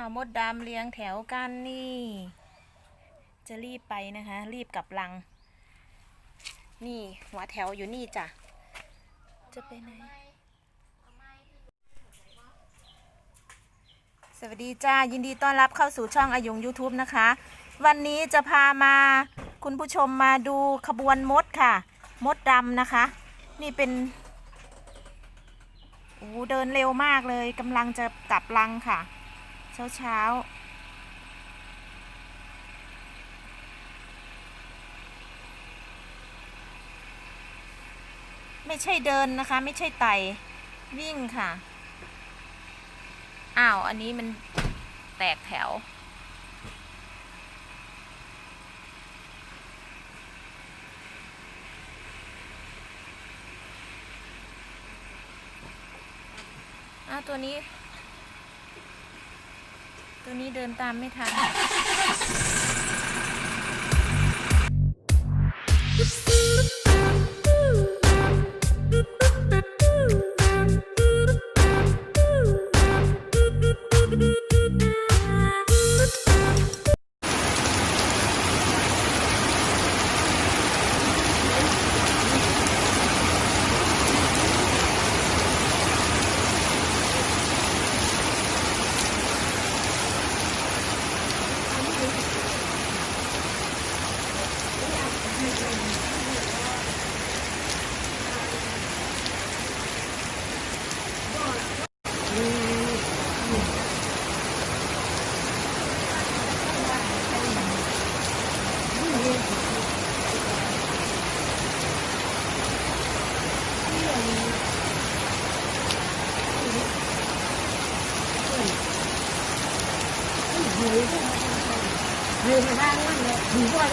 อ้าวมดดำเลี้ยงแถวกันนี่ จะรีบไปนะคะ รีบกลับลัง นี่หัวแถวอยู่นี่จ้ะ จะไปไหน สวัสดีจ้า ยินดีต้อนรับเข้าสู่ช่องอายุง YouTube นะคะ วันนี้จะพามาคุณผู้ชมมาดูขบวนมดค่ะ มดดำนะคะ นี่เป็นโอ้เดินเร็วมากเลยกำลังจะกลับรังค่ะ ช้าเช้าไม่ใช่เดินนะคะ ไม่ใช่ไต่วิ่งค่ะ อ้าว อันนี้มันแตกแถว อ้าว ตัวนี้ ตัวนี้เดินตามไม่ทันเดินมาทางนั้นเลยดีกว่า